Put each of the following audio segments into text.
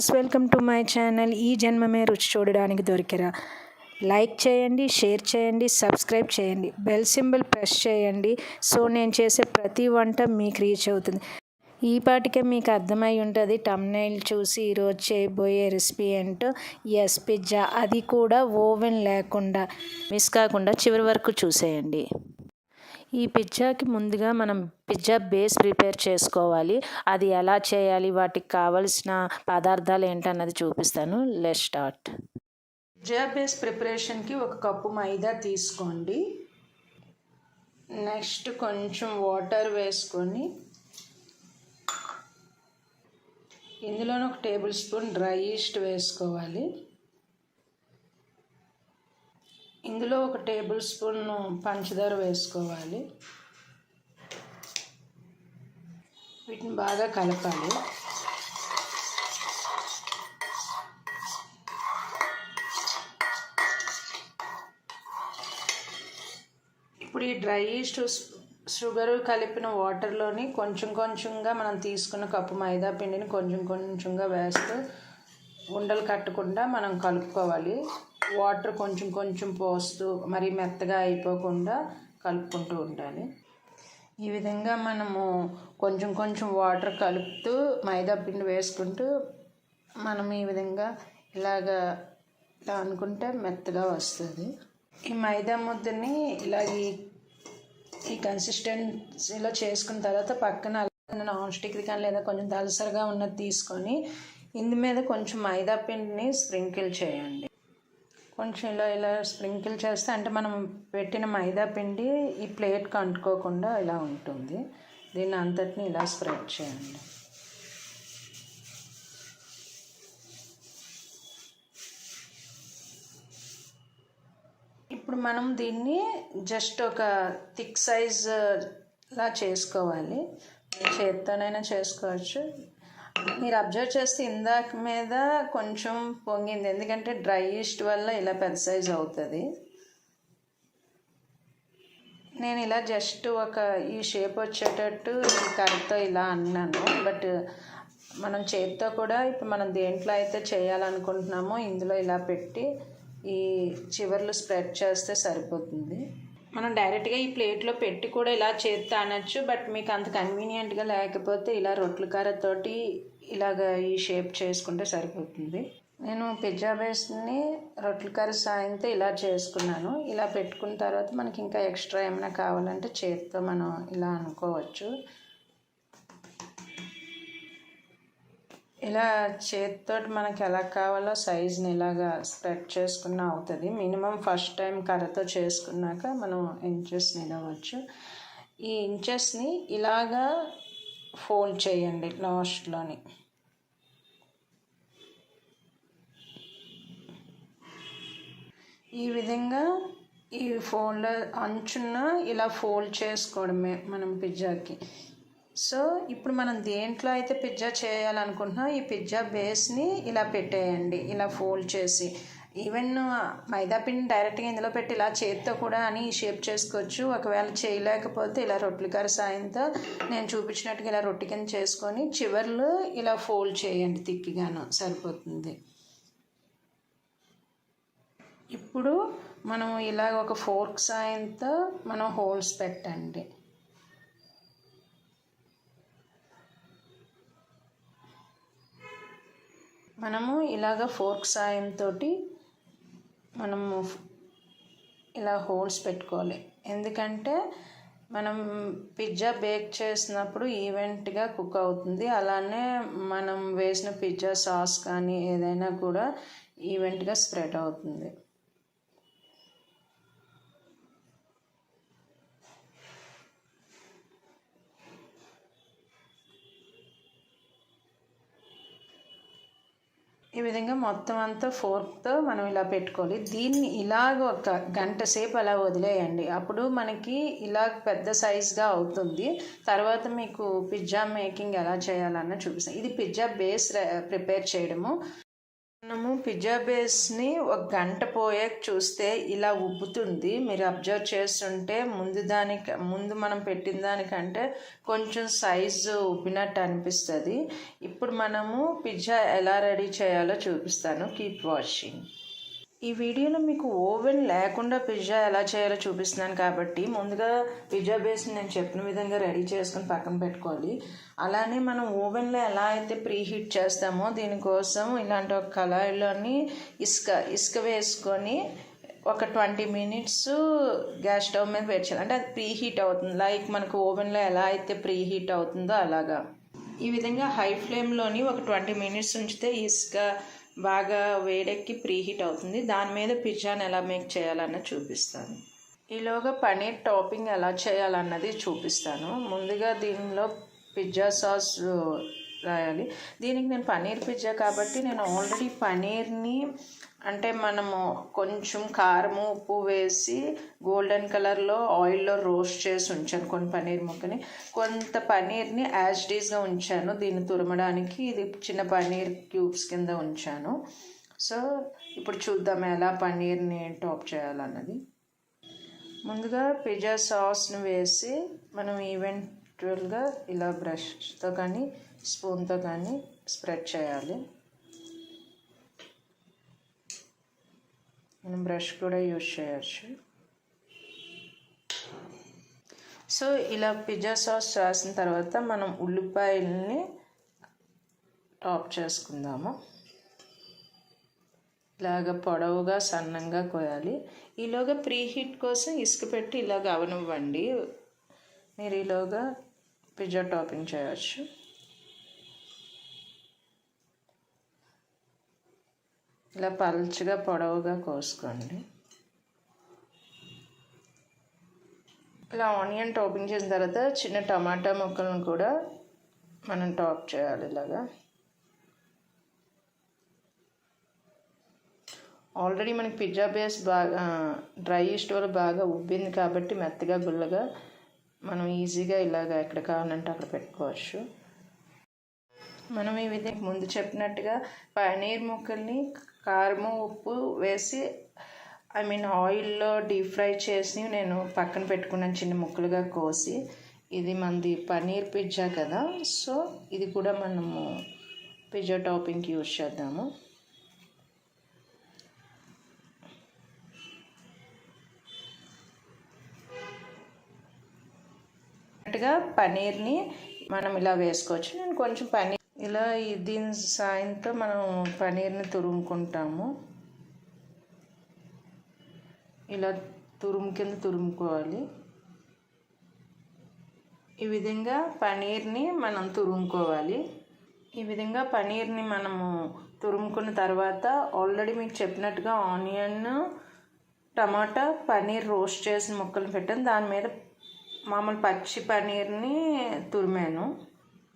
Viewers welcome to my channel. ఈ జన్మమే రుచి చూడడానికి దొరికిరా. లైక్ చేయండి షేర్ చేయండి సబ్స్క్రైబ్ చేయండి. బెల్ సింబల్ ప్రెస్ చేయండి. సో నేను చేసే ప్రతి వంట మీకు రీచ్ అవుతుంది. ఈ పాటికే మీకు అర్థమై ఉంటుంది టమ్నైల్ చూసి ఈరోజు చేయబోయే రెసిపీ ఏంటో. ఎస్ పిజ్జా అది కూడా ఓవెన్ లేకుండా మిస్ కాకుండా చివరి వరకు చూసేయండి. ఈ పిజ్జాకి ముందుగా మనం పిజ్జా బేస్ ప్రిపేర్ చేసుకోవాలి. అది ఎలా చేయాలి? వాటికి కావలసిన పదార్థాలు ఏంటన్నది చూపిస్తాను. Let start. పిజ్జా బేస్ ప్రిపరేషన్కి ఒక కప్పు మైదా తీసుకోండి. నెక్స్ట్ కొంచెం వాటర్ వేసుకొని ఇందులోనే ఒక టేబుల్ స్పూన్ డ్రై ఈస్ట్ వేసుకోవాలి. ఇందులో ఒక టేబుల్ స్పూన్ పంచదార వేసుకోవాలి. వీటిని బాగా కలపాలి. ఇప్పుడు ఈ డ్రై ఈస్ట్ షుగర్ కలిపిన వాటర్లోని కొంచెం కొంచెంగా మనం తీసుకున్న కప్పు మైదా పిండిని కొంచెం కొంచెంగా వేస్తూ ఉండలు కట్టకుండా మనం కలుపుకోవాలి. వాటర్ కొంచెం కొంచెం పోస్తూ మరి మెత్తగా అయిపోకుండా కలుపుకుంటూ ఉండాలి. ఈ విధంగా మనము కొంచెం కొంచెం వాటర్ కలుపుతూ మైదా పిండి వేసుకుంటూ మనం ఈ విధంగా ఇలాగా ఇలా అనుకుంటే మెత్తగా వస్తుంది. ఈ మైదా ముద్దని ఇలా ఈ ఈ కన్సిస్టెన్సీలో చేసుకున్న తర్వాత పక్కన నాన్ స్టిక్ది కానీ లేదా కొంచెం దలసరిగా ఉన్నది తీసుకొని ఇందు మీద కొంచెం మైదా పిండిని స్ప్రింకిల్ చేయండి. కొంచెం ఇలా ఇలా స్ప్రింకిల్ చేస్తే అంటే మనం పెట్టిన మైదా పిండి ఈ ప్లేట్కి అంటుకోకుండా ఇలా ఉంటుంది. దీన్ని అంతటిని ఇలా స్ప్రెడ్ చేయండి. ఇప్పుడు మనం దీన్ని జస్ట్ ఒక థిక్ సైజ్ లా చేసుకోవాలి. చేత్తోనైనా చేసుకోవచ్చు. మీరు అబ్జర్వ్ చేస్తే ఇందాక మీద కొంచెం పొంగింది. ఎందుకంటే డ్రై ఈస్ట్ వల్ల ఇలా పెద్ద సైజ్ అవుతుంది. నేను ఇలా జస్ట్ ఒక ఈ షేప్ వచ్చేటట్టు ఈ కర్రతో ఇలా అన్నాను. బట్ మనం చేతితో కూడా ఇప్పుడు మనం దేంట్లో అయితే చేయాలనుకుంటున్నామో ఇందులో ఇలా పెట్టి ఈ చివర్లు స్ప్రెడ్ చేస్తే సరిపోతుంది. మనం డైరెక్ట్గా ఈ ప్లేట్లో పెట్టి కూడా ఇలా చేస్తే అనొచ్చు బట్ మీకు అంత కన్వీనియంట్గా లేకపోతే ఇలా రొట్టెల కారతోటి ఇలాగ ఈ షేప్ చేసుకుంటే సరిపోతుంది. నేను పిజ్జా బేస్ని రొట్టెల కర్రీ సాయంతో ఇలా చేసుకున్నాను. ఇలా పెట్టుకున్న తర్వాత మనకి ఇంకా ఎక్స్ట్రా ఏమైనా కావాలంటే చేతితో మనం ఇలా అనుకోవచ్చు. ఇలా చేతితో మనకి ఎలా కావాలో సైజ్ని ఇలాగా స్ప్రెడ్ చేసుకున్న అవుతుంది. మినిమం ఫస్ట్ టైం కర్రతో చేసుకున్నాక మనం ఇంచెస్ని ఇవ్వచ్చు ఈ ఇంచెస్ని ఇలాగా ఫోల్డ్ చేయండి లాస్ట్లోని ఈ విధంగా ఈ ఫోల్డ్ అంచున్న ఇలా ఫోల్డ్ చేసుకోవడమే మనం పిజ్జాకి సో ఇప్పుడు మనం దేంట్లో అయితే పిజ్జా చేయాలనుకుంటున్నాం ఈ పిజ్జా బేస్ని ఇలా పెట్టేయండి ఇలా ఫోల్డ్ చేసి. ఈవెన్ మైదా పిండి డైరెక్ట్గా ఇందులో పెట్టి ఇలా చేతితో కూడా అని షేప్ చేసుకోవచ్చు. ఒకవేళ చేయలేకపోతే ఇలా రొట్టెల గారి సాయంతో నేను చూపించినట్టుగా ఇలా రొట్టె కింద చేసుకొని చివర్లు ఇలా ఫోల్డ్ చేయండి తిక్కిగాను సరిపోతుంది. ఇప్పుడు మనం ఇలా ఒక ఫోర్క్ సాయంతో మనం హోల్స్ పెట్టండి. మనము ఇలాగ ఫోర్క్ సాయంతో మనము ఇలా హోల్స్ పెట్టుకోవాలి. ఎందుకంటే మనం పిజ్జా బేక్ చేసినప్పుడు ఈవెంట్గా కుక్ అవుతుంది. అలానే మనం వేసిన పిజ్జా సాస్ కానీ ఏదైనా కూడా ఈవెంట్గా స్ప్రెడ్ అవుతుంది. ఈ విధంగా మొత్తం అంతా ఫోర్క్తో మనం ఇలా పెట్టుకోవాలి. దీన్ని ఇలాగ ఒక గంట సేపు అలా వదిలేయండి. అప్పుడు మనకి ఇలా పెద్ద సైజ్గా అవుతుంది. తర్వాత మీకు పిజ్జా మేకింగ్ ఎలా చేయాలన్న చూపిస్తాను ఇది పిజ్జా బేస్ ప్రిపేర్ చేయడము. మనము పిజ్జా బేస్ని ఒక గంట పోయాక చూస్తే ఇలా ఉబ్బుతుంది. మీరు అబ్జర్వ్ చేస్తుంటే ముందు దానికి ముందు మనం పెట్టిన దానికంటే కొంచెం సైజు ఉబ్బినట్టు అనిపిస్తుంది. ఇప్పుడు మనము పిజ్జా ఎలా రెడీ చేయాలో చూపిస్తాను. కీప్ వాషింగ్ ఈ వీడియోలో మీకు ఓవెన్ లేకుండా పిజ్జా ఎలా చేయాలో చూపిస్తున్నాను కాబట్టి ముందుగా పిజ్జా బేస్ నేను చెప్పిన విధంగా రెడీ చేసుకుని పక్కన పెట్టుకోవాలి. అలానే మనం ఓవెన్లో ఎలా అయితే ప్రీ హీట్ చేస్తామో దీనికోసం ఇలాంటి ఒక కళాయిలోని ఇసుక ఇసుక వేసుకొని ఒక ట్వంటీ మినిట్స్ గ్యాస్ స్టవ్ మీద పెట్టాలి అంటే అది ప్రీ హీట్ అవుతుంది. లైక్ మనకు ఓవెన్లో ఎలా అయితే ప్రీ హీట్ అవుతుందో అలాగా. ఈ విధంగా హై ఫ్లేమ్లోని ఒక ట్వంటీ మినిట్స్ ఉంచితే ఇసుక బాగా వేడెక్కి ప్రీహీట్ అవుతుంది. దాని మీద పిజ్జాని ఎలా మేక్ చేయాలన్నది చూపిస్తాను. ఈలోగా పనీర్ టాపింగ్ ఎలా చేయాలన్నది చూపిస్తాను. ముందుగా దీనిలో పిజ్జా సాస్ రాయాలి. దీనికి నేను పనీర్ పిజ్జా కాబట్టి నేను ఆల్రెడీ పనీర్ని అంటే మనము కొంచెం కారము ఉప్పు వేసి గోల్డెన్ కలర్లో ఆయిల్లో రోస్ట్ చేసి ఉంచాను కొన్ని పన్నీర్ ముక్కని. కొంత పన్నీర్ని యాజ్ డీస్గా ఉంచాను. దీన్ని తురమడానికి ఇది చిన్న పన్నీర్ క్యూబ్స్ కింద ఉంచాను. సో ఇప్పుడు చూద్దాం ఎలా పన్నీర్ని టాప్ చేయాలన్నది. ముందుగా పిజ్జా సాస్ను వేసి మనం ఈవెంచువల్గా ఇలా బ్రష్తో కానీ స్పూన్తో కానీ స్ప్రెడ్ చేయాలి. మనం బ్రష్ కూడా యూజ్ చేయొచ్చు. సో ఇలా పిజ్జా సాస్ రాసిన తర్వాత మనం ఉల్లిపాయల్ని టాప్ చేసుకుందాము. ఇలాగ పొడవుగా సన్నంగా కోయాలి. ఈలోగా ప్రీహీట్ కోసం ఇసుక పెట్టి ఇలాగ అవనివ్వండి. మీరు ఈలోగా పిజ్జా టాపింగ్ చేయవచ్చు ఇలా పల్చగా పొడవుగా కోసుకోండి. ఇలా ఆనియన్ టాపింగ్ చేసిన తర్వాత చిన్న టమాటా ముక్కలను కూడా మనం టాప్ చేయాలి ఇలాగా. ఆల్రెడీ మనకి పిజ్జా బేస్ బాగా డ్రై ఈస్ట్ బాగా ఉబ్బింది కాబట్టి మెత్తగా గుల్లగా మనం ఈజీగా ఇలాగ ఎక్కడ కావాలంటే అక్కడ పెట్టుకోవచ్చు. మనం ఈ విధంగా ముందు చెప్పినట్టుగా పనీర్ ముక్కల్ని కారము ఉప్పు వేసి ఐ మీన్ ఆయిల్లో డీప్ ఫ్రై చేసి నేను పక్కన పెట్టుకున్నాను చిన్న ముక్కలుగా కోసి. ఇది మనది పనీర్ పిజ్జా కదా సో ఇది కూడా మనము పిజ్జా టాపింగ్కి యూజ్ చేద్దాము. పనీర్ని మనం ఇలా వేసుకోవచ్చు. నేను కొంచెం పనీర్ ఇలా దీని సాయంతో మనం పనీర్ని తురుముకుంటాము. ఇలా తురుము కింద తురుముకోవాలి. ఈ విధంగా పనీర్ని మనం తురుముకోవాలి. ఈ విధంగా పనీర్ని మనము తురుముకున్న తర్వాత ఆల్రెడీ మీకు చెప్పినట్టుగా ఆనియన్ టమాటా పనీర్ రోస్ట్ చేసిన ముక్కలు పెట్టాను. దాని మీద మామూలు పచ్చి పనీర్ని తురిమాను.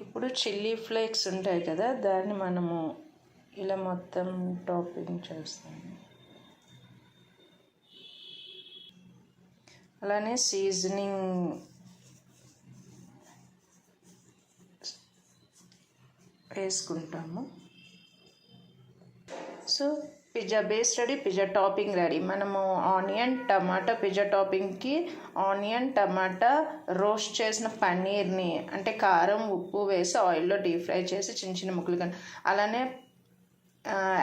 ఇప్పుడు చిల్లీ ఫ్లేక్స్ ఉంటాయి కదా దాన్ని మనము ఇలా మొత్తం టాపింగ్ చేస్తాము. అలానే సీజనింగ్ వేసుకుంటాము. So pizza base ready pizza topping ready. మనము ఆనియన్ టమాటా పిజ్జా టాపింగ్కి ఆనియన్ టమాటా రోస్ట్ చేసిన పన్నీర్ని అంటే కారం ఉప్పు వేసి ఆయిల్లో డీప్ ఫ్రై చేసి చిన్న చిన్న ముక్కలు కానీ అలానే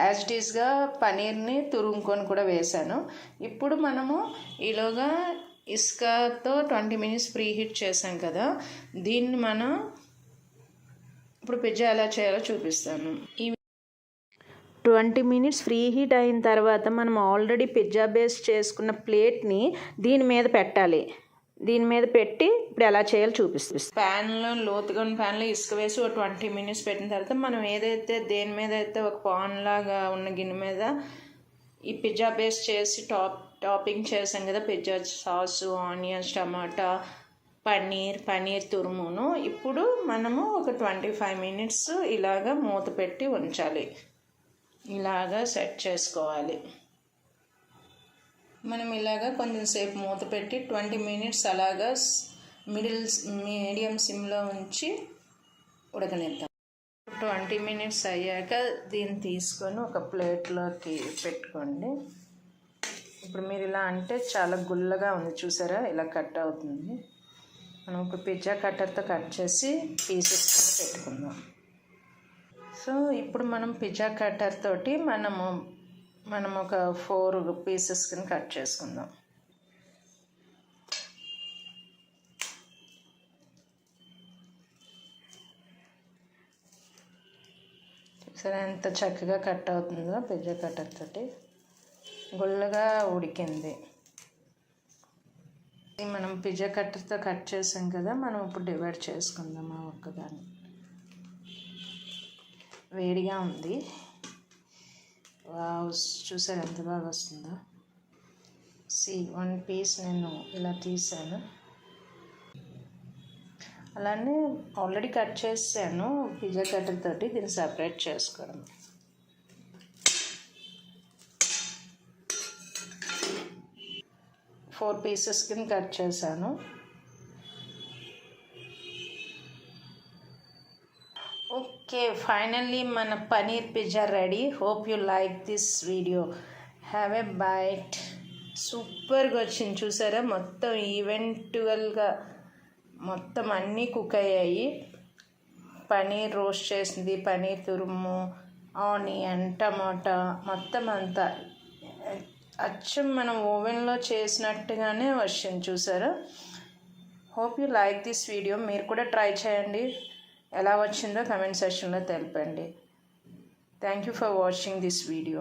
యాజ్ డీస్గా పనీర్ని తురుముకొని కూడా వేశాను ఇప్పుడు మనము ఈలోగా ఇసుకతో ట్వంటీ మినిట్స్ ప్రీ హీట్ చేసాం కదా దీన్ని మనం ఇప్పుడు పిజ్జా ఎలా చేయాలో చూపిస్తాను. ఈ ట్వంటీ మినిట్స్ ఫ్రీ హీట్ అయిన తర్వాత మనం ఆల్రెడీ పిజ్జా బేస్ చేసుకున్న ప్లేట్ని దీని మీద పెట్టాలి. దీని మీద పెట్టి ఇప్పుడు ఎలా చేయాలో చూపిస్తుంది ప్యాన్లో లోతుగా ఉన్న ప్యాన్లో ఇసుక వేసి ఒక ట్వంటీ మినిట్స్ పెట్టిన తర్వాత మనం ఏదైతే దేని మీద అయితే ఒక పాన్ లాగా ఉన్న గిన్నె మీద ఈ పిజ్జా బేస్ చేసి టాప్ టాపింగ్ చేసాం కదా పిజ్జా సాస్ ఆనియన్స్ టమాటా పన్నీర్ పన్నీర్ తురుమును. ఇప్పుడు మనము ఒక ట్వంటీ ఫైవ్ మినిట్స్ ఇలాగ మూత పెట్టి ఉంచాలి. ఇలాగా సెట్ చేసుకోవాలి. మనం ఇలాగా కొంచెం సేపు మూత పెట్టి ట్వంటీ మినిట్స్ అలాగా మిడిల్ మీడియం సిమ్లో ఉంచి ఉడకనిద్దాం. ట్వంటీ మినిట్స్ అయ్యాక దీన్ని తీసుకొని ఒక ప్లేట్లోకి పెట్టుకోండి. ఇప్పుడు మీరు ఇలా అంటే చాలా గుల్లగా ఉంది చూసారా? ఇలా కట్ అవుతుంది. మనం ఒక పిజ్జా కట్టర్తో కట్ చేసి పీసెస్ పెట్టుకుందాం. సో ఇప్పుడు మనం పిజ్జా కట్టర్ తోటి మనము మనం ఒక ఫోర్ పీసెస్ కింద కట్ చేసుకుందాం. సరే ఎంత చక్కగా కట్ అవుతుందో పిజ్జా కట్టర్ తోటి. గుళ్ళగా ఉడికింది. మనం పిజ్జా కట్టర్తో కట్ చేసాం కదా మనం ఇప్పుడు డివైడ్ చేసుకుందాం ఆ ఒక్కదాన్ని? వేడిగా ఉంది. వావ్ చూసారు ఎంత బాగా వస్తుందో. సి వన్ పీస్ నేను ఇలా తీసాను. అలానే ఆల్రెడీ కట్ చేసాను పిజ్జా కట్టర్ తోటి దీన్ని సపరేట్ చేసుకోవడం. ఫోర్ పీసెస్ కింద కట్ చేశాను. ఓకే ఫైనల్లీ మన paneer pizza ready. Hope you like this video. Have a bite. సూపర్గా వచ్చింది చూసారా? మొత్తం ఈవెంటువల్గా మొత్తం అన్నీ కుక్ అయ్యాయి. పనీర్ రోస్ట్ చేసింది పనీర్ తురుము ఆనియన్ టమాటా మొత్తం అంతా. అచ్చం మనం ఓవెన్లో చేసినట్టుగానే వచ్చింది చూసారా? Hope you like this video. మీరు కూడా ట్రై చేయండి. ఎలా వచ్చిందో కమెంట్ సెక్షన్లో తెలపండి. Thank you for watching this video